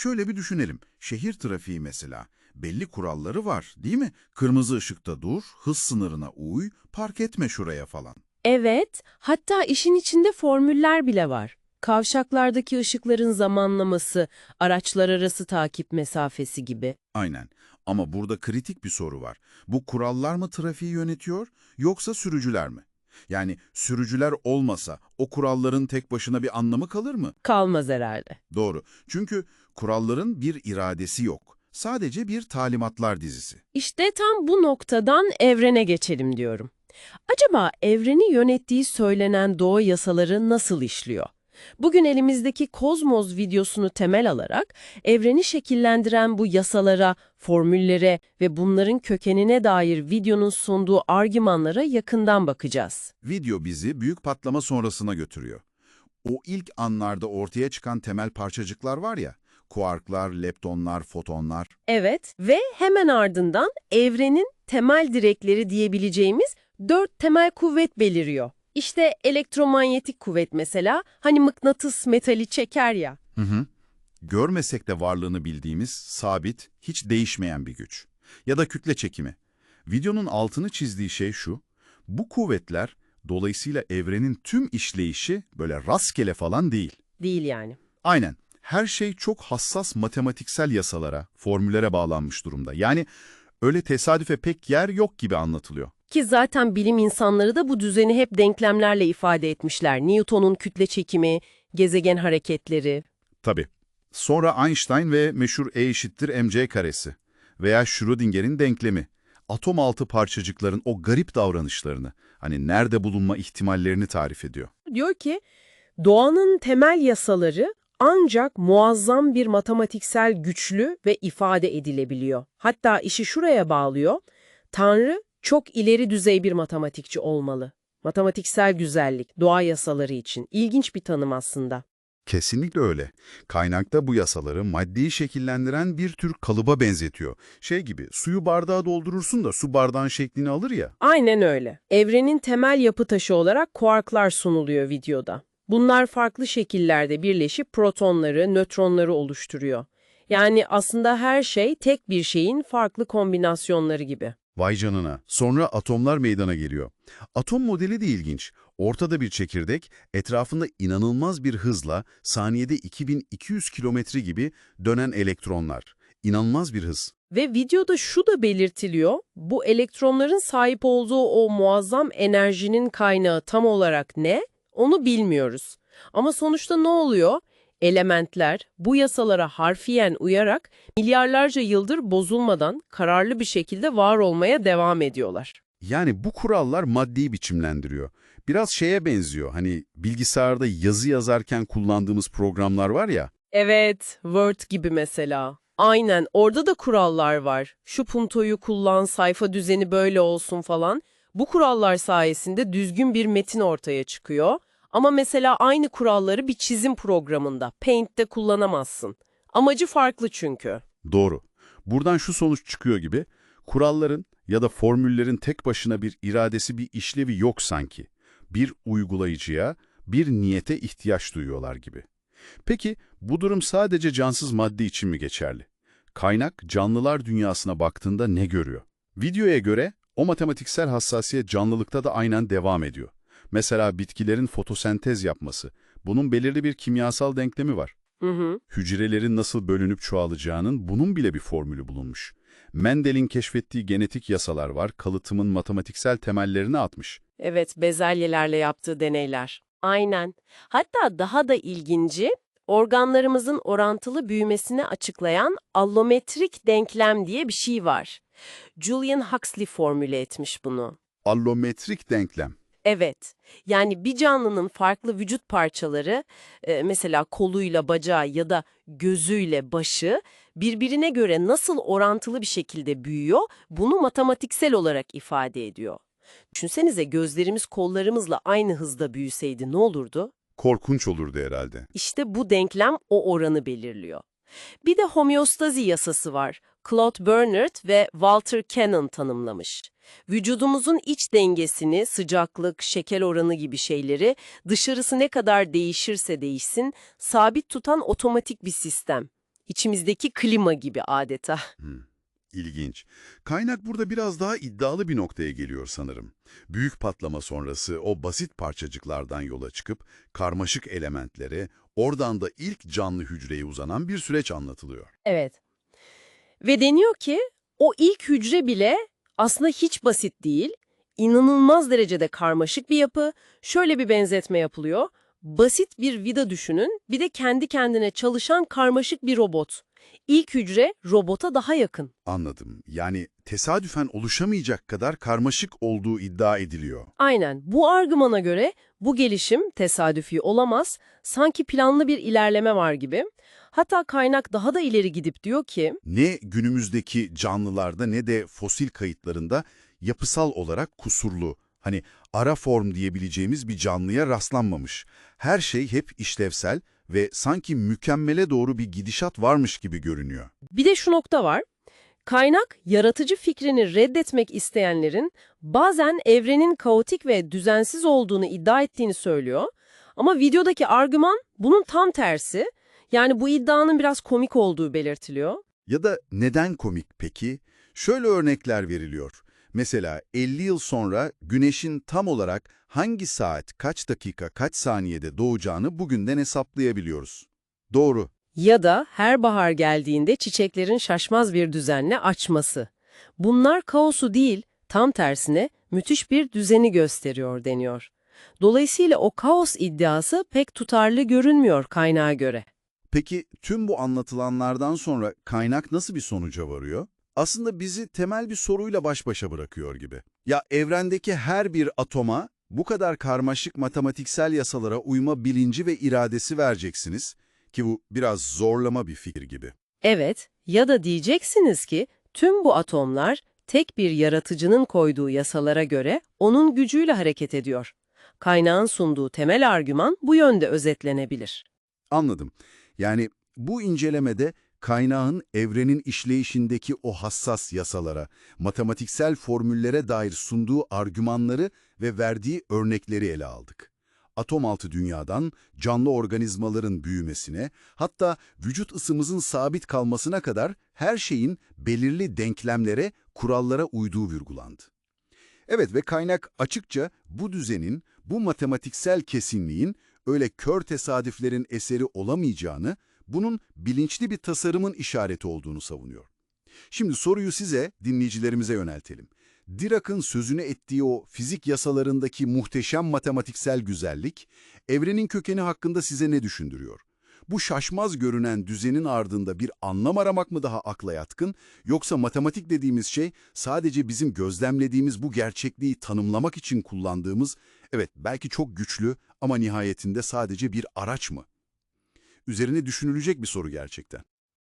Şöyle bir düşünelim. Şehir trafiği mesela. Belli kuralları var değil mi? Kırmızı ışıkta dur, hız sınırına uy, park etme şuraya falan. Evet, hatta işin içinde formüller bile var. Kavşaklardaki ışıkların zamanlaması, araçlar arası takip mesafesi gibi. Aynen. Ama burada kritik bir soru var. Bu kurallar mı trafiği yönetiyor yoksa sürücüler mi? Yani sürücüler olmasa o kuralların tek başına bir anlamı kalır mı? Kalmaz herhalde. Doğru. Çünkü kuralların bir iradesi yok. Sadece bir talimatlar dizisi. İşte tam bu noktadan evrene geçelim diyorum. Acaba evreni yönettiği söylenen doğa yasaları nasıl işliyor? Bugün elimizdeki Kozmos videosunu temel alarak evreni şekillendiren bu yasalara, formüllere ve bunların kökenine dair videonun sunduğu argümanlara yakından bakacağız. Video bizi büyük patlama sonrasına götürüyor. O ilk anlarda ortaya çıkan temel parçacıklar var ya, kuarklar, leptonlar, fotonlar. Evet ve hemen ardından evrenin temel direkleri diyebileceğimiz dört temel kuvvet beliriyor. İşte elektromanyetik kuvvet mesela, hani mıknatıs metali çeker ya. Hı hı. Görmesek de varlığını bildiğimiz, sabit, hiç değişmeyen bir güç. Ya da kütle çekimi. Videonun altını çizdiği şey şu, bu kuvvetler dolayısıyla evrenin tüm işleyişi böyle rastgele falan değil. Değil yani. Aynen. Her şey çok hassas matematiksel yasalara, formüllere bağlanmış durumda. Yani öyle tesadüfe pek yer yok gibi anlatılıyor. Ki zaten bilim insanları da bu düzeni hep denklemlerle ifade etmişler. Newton'un kütle çekimi, gezegen hareketleri. Tabii. Sonra Einstein ve meşhur E eşittir mc karesi veya Schrödinger'in denklemi. Atom altı parçacıkların o garip davranışlarını, hani nerede bulunma ihtimallerini tarif ediyor. Diyor ki, doğanın temel yasaları ancak muazzam bir matematiksel güçlü ve ifade edilebiliyor. Hatta işi şuraya bağlıyor. Tanrı çok ileri düzey bir matematikçi olmalı. Matematiksel güzellik, doğa yasaları için. İlginç bir tanım aslında. Kesinlikle öyle. Kaynakta bu yasaları maddeyi şekillendiren bir tür kalıba benzetiyor. Şey gibi, suyu bardağa doldurursun da su bardağın şeklini alır ya. Aynen öyle. Evrenin temel yapı taşı olarak kuarklar sunuluyor videoda. Bunlar farklı şekillerde birleşip protonları, nötronları oluşturuyor. Yani aslında her şey tek bir şeyin farklı kombinasyonları gibi. Vay canına. Sonra atomlar meydana geliyor. Atom modeli de ilginç. Ortada bir çekirdek, etrafında inanılmaz bir hızla saniyede 2200 kilometre gibi dönen elektronlar. İnanılmaz bir hız. Ve videoda şu da belirtiliyor, bu elektronların sahip olduğu o muazzam enerjinin kaynağı tam olarak ne? Onu bilmiyoruz. Ama sonuçta ne oluyor? Elementler bu yasalara harfiyen uyarak milyarlarca yıldır bozulmadan kararlı bir şekilde var olmaya devam ediyorlar. Yani bu kurallar maddeyi biçimlendiriyor. Biraz şeye benziyor. Hani bilgisayarda yazı yazarken kullandığımız programlar var ya. Evet, Word gibi mesela. Aynen, orada da kurallar var. Şu puntoyu kullan, sayfa düzeni böyle olsun falan. Bu kurallar sayesinde düzgün bir metin ortaya çıkıyor. Ama mesela aynı kuralları bir çizim programında, Paint'te kullanamazsın. Amacı farklı çünkü. Doğru. Buradan şu sonuç çıkıyor gibi. Kuralların ya da formüllerin tek başına bir iradesi, bir işlevi yok sanki. Bir uygulayıcıya, bir niyete ihtiyaç duyuyorlar gibi. Peki bu durum sadece cansız madde için mi geçerli? Kaynak canlılar dünyasına baktığında ne görüyor? Videoya göre o matematiksel hassasiyet canlılıkta da aynen devam ediyor. Mesela bitkilerin fotosentez yapması. Bunun belirli bir kimyasal denklemi var. Hı hı. Hücrelerin nasıl bölünüp çoğalacağının bunun bile bir formülü bulunmuş. Mendel'in keşfettiği genetik yasalar var, kalıtımın matematiksel temellerini atmış. Evet, bezelyelerle yaptığı deneyler. Aynen. Hatta daha da ilginci, organlarımızın orantılı büyümesini açıklayan allometrik denklem diye bir şey var. Julian Huxley formüle etmiş bunu. Allometrik denklem. Evet, yani bir canlının farklı vücut parçaları, e, mesela koluyla bacağı ya da gözüyle başı, birbirine göre nasıl orantılı bir şekilde büyüyor, bunu matematiksel olarak ifade ediyor. Düşünsenize gözlerimiz kollarımızla aynı hızda büyüseydi ne olurdu? Korkunç olurdu herhalde. İşte bu denklem o oranı belirliyor. Bir de homeostazi yasası var. Claude Bernard ve Walter Cannon tanımlamış. Vücudumuzun iç dengesini, sıcaklık, şeker oranı gibi şeyleri dışarısı ne kadar değişirse değişsin sabit tutan otomatik bir sistem. İçimizdeki klima gibi adeta. Hmm, İlginç. Kaynak burada biraz daha iddialı bir noktaya geliyor sanırım. Büyük patlama sonrası o basit parçacıklardan yola çıkıp karmaşık elementlere, oradan da ilk canlı hücreye uzanan bir süreç anlatılıyor. Evet. Ve deniyor ki o ilk hücre bile aslında hiç basit değil, inanılmaz derecede karmaşık bir yapı. Şöyle bir benzetme yapılıyor. Basit bir vida düşünün, bir de kendi kendine çalışan karmaşık bir robot. İlk hücre robota daha yakın. Anladım. Yani tesadüfen oluşamayacak kadar karmaşık olduğu iddia ediliyor. Aynen. Bu argümana göre bu gelişim tesadüfi olamaz, sanki planlı bir ilerleme var gibi. Hatta kaynak daha da ileri gidip diyor ki, Ne günümüzdeki canlılarda ne de fosil kayıtlarında yapısal olarak kusurlu, hani ara form diyebileceğimiz bir canlıya rastlanmamış. Her şey hep işlevsel ve sanki mükemmele doğru bir gidişat varmış gibi görünüyor. Bir de şu nokta var. Kaynak, yaratıcı fikrini reddetmek isteyenlerin bazen evrenin kaotik ve düzensiz olduğunu iddia ettiğini söylüyor. Ama videodaki argüman bunun tam tersi. Yani bu iddianın biraz komik olduğu belirtiliyor. Ya da neden komik peki? Şöyle örnekler veriliyor. Mesela 50 yıl sonra güneşin tam olarak hangi saat, kaç dakika, kaç saniyede doğacağını bugünden hesaplayabiliyoruz. Doğru. Ya da her bahar geldiğinde çiçeklerin şaşmaz bir düzenle açması. Bunlar kaosu değil, tam tersine müthiş bir düzeni gösteriyor deniyor. Dolayısıyla o kaos iddiası pek tutarlı görünmüyor kaynağa göre. Peki tüm bu anlatılanlardan sonra kaynak nasıl bir sonuca varıyor? Aslında bizi temel bir soruyla baş başa bırakıyor gibi. Ya evrendeki her bir atoma bu kadar karmaşık matematiksel yasalara uyma bilinci ve iradesi vereceksiniz ki bu biraz zorlama bir fikir gibi. Evet, ya da diyeceksiniz ki tüm bu atomlar tek bir yaratıcının koyduğu yasalara göre onun gücüyle hareket ediyor. Kaynağın sunduğu temel argüman bu yönde özetlenebilir. Anladım. Yani bu incelemede kaynağın evrenin işleyişindeki o hassas yasalara, matematiksel formüllere dair sunduğu argümanları ve verdiği örnekleri ele aldık. Atom altı dünyadan canlı organizmaların büyümesine, hatta vücut ısımızın sabit kalmasına kadar her şeyin belirli denklemlere, kurallara uyduğu vurgulandı. Evet ve kaynak açıkça bu düzenin, bu matematiksel kesinliğin öyle kör tesadüflerin eseri olamayacağını, bunun bilinçli bir tasarımın işareti olduğunu savunuyor. Şimdi soruyu size, dinleyicilerimize yöneltelim. Dirac'ın sözünü ettiği o fizik yasalarındaki muhteşem matematiksel güzellik, evrenin kökeni hakkında size ne düşündürüyor? Bu şaşmaz görünen düzenin ardında bir anlam aramak mı daha akla yatkın, yoksa matematik dediğimiz şey sadece bizim gözlemlediğimiz bu gerçekliği tanımlamak için kullandığımız, evet belki çok güçlü ama nihayetinde sadece bir araç mı? Üzerine düşünülecek bir soru gerçekten.